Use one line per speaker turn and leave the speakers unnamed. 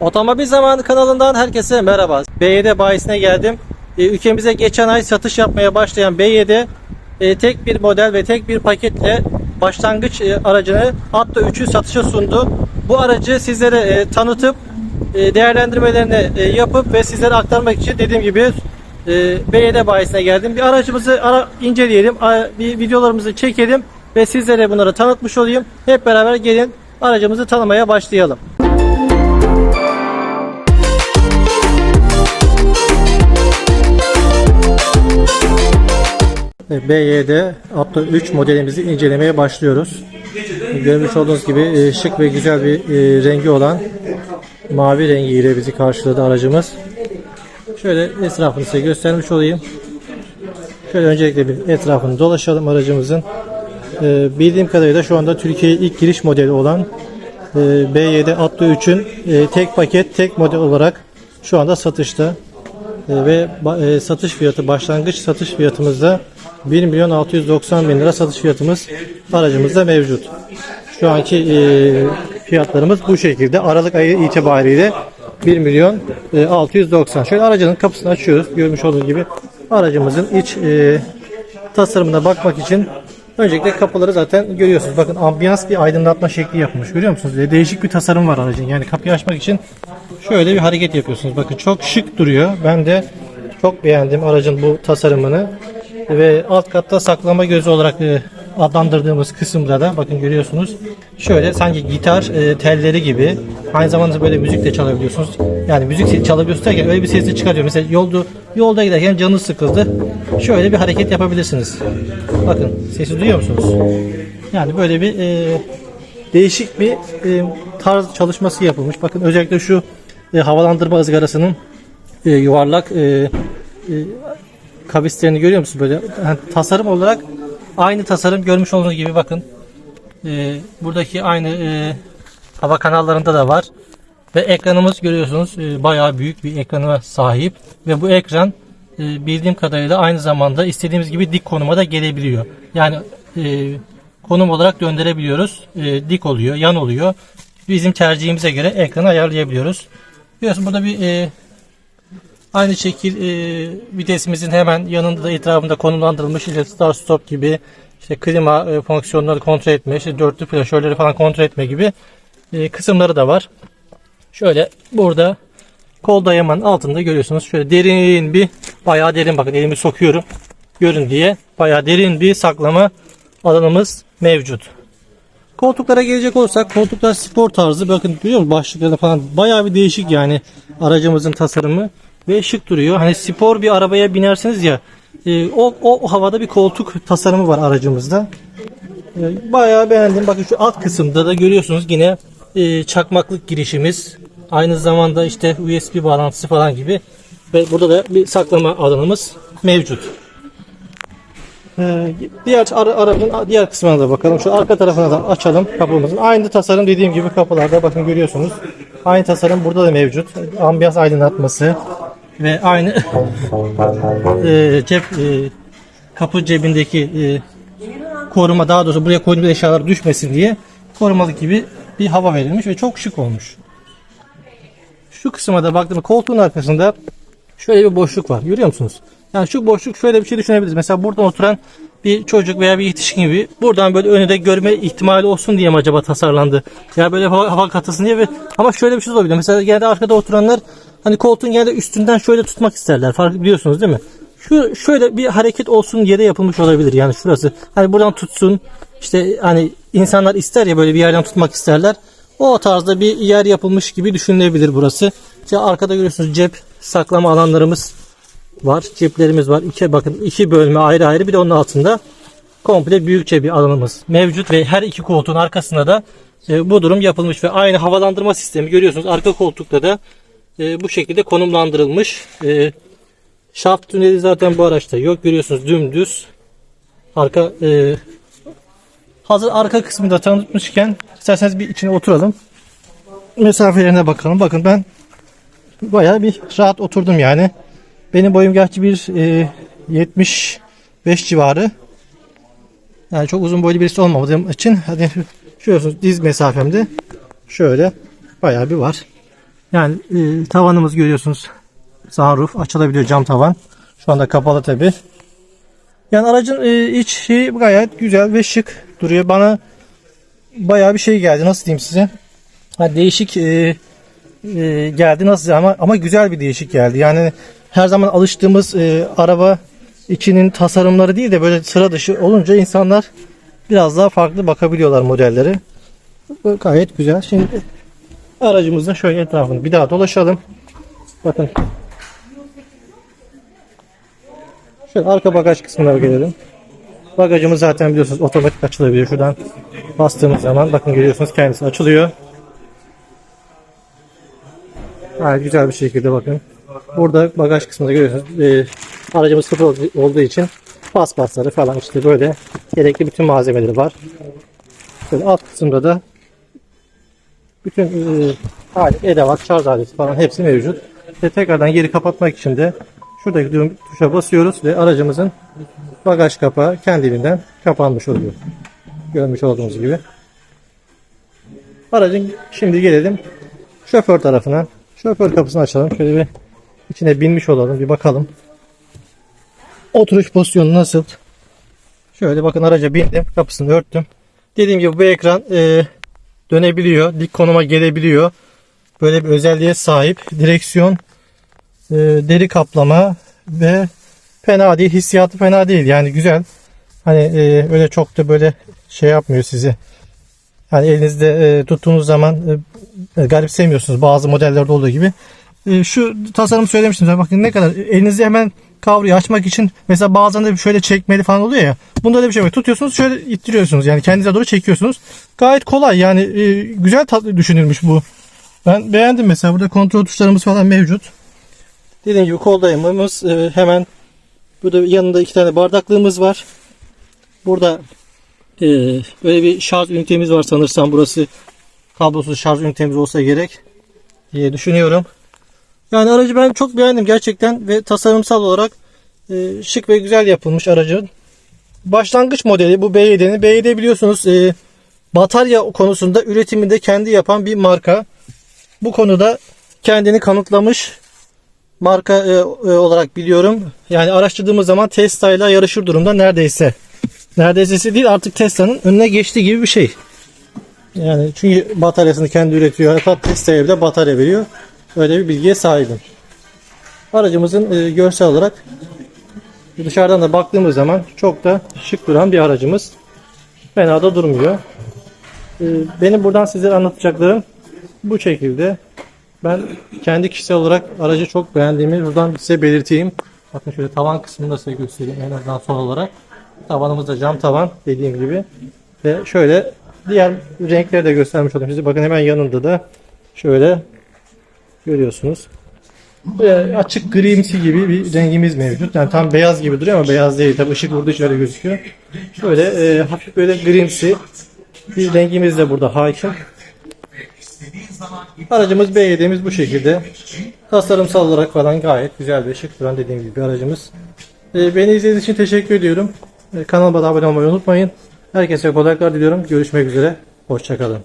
Otomobil Zamanı kanalından herkese merhaba. B7 bayisine geldim. E, ülkemize geçen ay satış yapmaya başlayan B7 e, tek bir model ve tek bir paketle başlangıç e, aracını Atto 3'ü satışa sundu. Bu aracı sizlere tanıtıp değerlendirmelerini yapıp ve sizlere aktarmak için dediğim gibi e, B7 bayisine geldim. Bir aracımızı ara, inceleyelim, bir videolarımızı çekelim ve sizlere bunları tanıtmış olayım. Hep beraber gelin aracımızı tanımaya başlayalım. BYD Atto 3 modelimizi incelemeye başlıyoruz. Görmüş olduğunuz gibi e, şık ve güzel bir e, rengi olan mavi rengiyle bizi karşıladı aracımız. Şöyle etrafını size göstermiş olayım. Şöyle öncelikle bir etrafını dolaşalım aracımızın. E, Bildiğim kadarıyla şu anda Türkiye'ye ilk giriş modeli olan e, B7 Atto 3'ün e, tek paket tek model olarak şu anda satışta. E, ve e, satış fiyatı başlangıç satış fiyatımızda 1 milyon 690 bin lira satış fiyatımız aracımızda mevcut. Şu anki e, fiyatlarımız bu şekilde. Aralık ayı itibariyle 1 milyon e, 690. Şöyle aracın kapısını açıyoruz. Görmüş olduğunuz gibi aracımızın iç e, tasarımına bakmak için öncelikle kapıları zaten görüyorsunuz. Bakın ambiyans bir aydınlatma şekli yapılmış. Görüyor musunuz? E, Değişik bir tasarım var aracın. Yani kapıyı açmak için şöyle bir hareket yapıyorsunuz. Bakın çok şık duruyor. Ben de çok beğendim aracın bu tasarımını. Ve alt katta saklama gözü olarak e, adlandırdığımız kısımda da bakın görüyorsunuz. Şöyle sanki gitar e, telleri gibi aynı zamanda böyle müzik de çalabiliyorsunuz. Yani müzik çalabiliyorsunuz derken öyle bir ses de çıkarıyor. Mesela yolda yolda giderken canınız sıkıldı. Şöyle bir hareket yapabilirsiniz. Bakın sesi duyuyor musunuz? Yani böyle bir e, değişik bir e, tarz çalışması yapılmış. Bakın özellikle şu e, havalandırma ızgarasının e, yuvarlak e, e, kavislerini görüyor musunuz böyle? Yani tasarım olarak aynı tasarım görmüş olduğunuz gibi bakın. E, buradaki aynı e, hava kanallarında da var. Ve ekranımız görüyorsunuz e, bayağı büyük bir ekrana sahip. Ve bu ekran e, bildiğim kadarıyla aynı zamanda istediğimiz gibi dik konuma da gelebiliyor. Yani e, konum olarak döndürebiliyoruz. E, dik oluyor, yan oluyor. Bizim tercihimize göre ekranı ayarlayabiliyoruz. Biliyorsun burada bir e, aynı şekil e, vitesimizin hemen yanında da etrafında konumlandırılmış işte start stop gibi işte klima e, fonksiyonları kontrol etme, işte dörtlü flaşörleri falan kontrol etme gibi e, kısımları da var. Şöyle burada kol dayamanın altında görüyorsunuz. Şöyle derin bir bayağı derin bakın elimi sokuyorum. Görün diye bayağı derin bir saklama alanımız mevcut. Koltuklara gelecek olursak koltuklar spor tarzı bakın görüyor musunuz başlıkları falan bayağı bir değişik yani aracımızın tasarımı ve şık duruyor. Hani spor bir arabaya binersiniz ya e, o, o havada bir koltuk tasarımı var aracımızda. E, bayağı beğendim. Bakın şu alt kısımda da görüyorsunuz yine e, çakmaklık girişimiz. Aynı zamanda işte USB bağlantısı falan gibi ve burada da bir saklama alanımız mevcut. Ee, diğer ara, arabanın diğer kısmına da bakalım. Şu arka tarafına da açalım kapımızın. Aynı tasarım dediğim gibi kapılarda bakın görüyorsunuz. Aynı tasarım burada da mevcut. Ambiyans aydınlatması ve aynı e, cep e, kapı cebindeki e, koruma daha doğrusu buraya koyduğumuz eşyalar düşmesin diye korumalık gibi bir hava verilmiş ve çok şık olmuş. Şu kısma da baktığımda koltuğun arkasında şöyle bir boşluk var. Görüyor musunuz? Yani şu boşluk şöyle bir şey düşünebiliriz. Mesela buradan oturan bir çocuk veya bir yetişkin gibi buradan böyle önünde görme ihtimali olsun diye mi acaba tasarlandı? Ya böyle hava, hava katırsın diye ve ama şöyle bir şey olabilir. Mesela genelde arkada oturanlar hani koltuğun genelde üstünden şöyle tutmak isterler. Fark biliyorsunuz değil mi? Şu şöyle bir hareket olsun diye de yapılmış olabilir. Yani şurası hani buradan tutsun. İşte hani insanlar ister ya böyle bir yerden tutmak isterler. O tarzda bir yer yapılmış gibi düşünülebilir burası. İşte arkada görüyorsunuz cep saklama alanlarımız var. Ceplerimiz var. İki bakın iki bölme ayrı ayrı bir de onun altında komple büyükçe bir alanımız mevcut ve her iki koltuğun arkasında da e, bu durum yapılmış ve aynı havalandırma sistemi görüyorsunuz. Arka koltukta da e, bu şekilde konumlandırılmış. E, şaft tüneli zaten bu araçta yok. Görüyorsunuz dümdüz. Arka e, hazır arka kısmını da tanıtmışken isterseniz bir içine oturalım. Mesafelerine bakalım. Bakın ben bayağı bir rahat oturdum yani. Benim boyum gerçi bir e, 75 civarı. Yani çok uzun boylu birisi olmadığım için hani şurası diz mesafemde şöyle bayağı bir var. Yani e, tavanımız görüyorsunuz. Sunroof açılabiliyor cam tavan. Şu anda kapalı tabi. Yani aracın e, iç şeyi gayet güzel ve şık duruyor. Bana bayağı bir şey geldi. Nasıl diyeyim size? Ha, değişik e, e, geldi nasıl ama ama güzel bir değişik geldi. Yani her zaman alıştığımız e, araba içinin tasarımları değil de böyle sıra dışı olunca insanlar biraz daha farklı bakabiliyorlar modellere. Bu Gayet güzel. Şimdi aracımızın şöyle etrafını bir daha dolaşalım. Bakın. Şöyle arka bagaj kısmına gelelim. Bagajımız zaten biliyorsunuz otomatik açılabiliyor. Şuradan bastığımız zaman bakın görüyorsunuz kendisi açılıyor. Gayet güzel bir şekilde bakın. Burada bagaj kısmında görüyorsunuz. E, aracımız sıfır ol- olduğu için paspasları falan işte böyle gerekli bütün malzemeleri var. Şöyle alt kısımda da bütün e, alet, edevat, şarj aleti falan hepsi mevcut. Ve tekrardan geri kapatmak için de şuradaki düğüm tuşa basıyoruz ve aracımızın bagaj kapağı kendiliğinden kapanmış oluyor. Görmüş olduğunuz gibi. Aracın şimdi gelelim şoför tarafına. Şoför kapısını açalım. Şöyle bir içine binmiş olalım. Bir bakalım. Oturuş pozisyonu nasıl? Şöyle bakın araca bindim. Kapısını örttüm. Dediğim gibi bu ekran e, dönebiliyor. Dik konuma gelebiliyor. Böyle bir özelliğe sahip. Direksiyon e, deri kaplama ve fena değil. Hissiyatı fena değil. Yani güzel. Hani e, öyle çok da böyle şey yapmıyor sizi. Yani elinizde e, tuttuğunuz zaman e, garipsemiyorsunuz bazı modellerde olduğu gibi. E, şu tasarım söylemiştim. Bakın ne kadar elinizi hemen kavruyu açmak için mesela bazen de şöyle çekmeli falan oluyor ya. Bunda da bir şey var. Tutuyorsunuz şöyle ittiriyorsunuz. Yani kendinize doğru çekiyorsunuz. Gayet kolay yani e, güzel tatlı düşünülmüş bu. Ben beğendim mesela burada kontrol tuşlarımız falan mevcut. Dediğim gibi kol e, hemen burada yanında iki tane bardaklığımız var. Burada böyle bir şarj ünitemiz var sanırsam burası kablosuz şarj ünitemiz olsa gerek diye düşünüyorum. Yani aracı ben çok beğendim gerçekten ve tasarımsal olarak e, şık ve güzel yapılmış aracın. Başlangıç modeli bu B7'nin. B7 biliyorsunuz e, batarya konusunda üretiminde kendi yapan bir marka. Bu konuda kendini kanıtlamış marka e, e, olarak biliyorum. Yani araştırdığımız zaman Tesla ile yarışır durumda neredeyse. Neredeyse değil artık Tesla'nın önüne geçtiği gibi bir şey. Yani çünkü bataryasını kendi üretiyor. Hatta Tesla'ya bile batarya veriyor. Öyle bir bilgiye sahibim. Aracımızın e, görsel olarak dışarıdan da baktığımız zaman çok da şık duran bir aracımız. Fena da durmuyor. E, benim buradan size anlatacaklarım bu şekilde. Ben kendi kişisel olarak aracı çok beğendiğimi buradan size belirteyim. Bakın şöyle tavan kısmını da size göstereyim en azından son olarak. Tavanımız da cam tavan dediğim gibi. Ve şöyle diğer renkleri de göstermiş olayım size. Bakın hemen yanında da şöyle görüyorsunuz. Böyle açık grimsi gibi bir rengimiz mevcut. Yani tam beyaz gibi duruyor ama beyaz değil. Tabii ışık vurduğu için öyle gözüküyor. Şöyle e, hafif böyle grimsi bir rengimiz de burada hakim. Aracımız B7'miz bu şekilde. Tasarımsal olarak falan gayet güzel ve şık duran dediğim gibi bir aracımız. E, beni izlediğiniz için teşekkür ediyorum. E, kanalıma da abone olmayı unutmayın. Herkese kolaylıklar diliyorum. Görüşmek üzere. Hoşçakalın.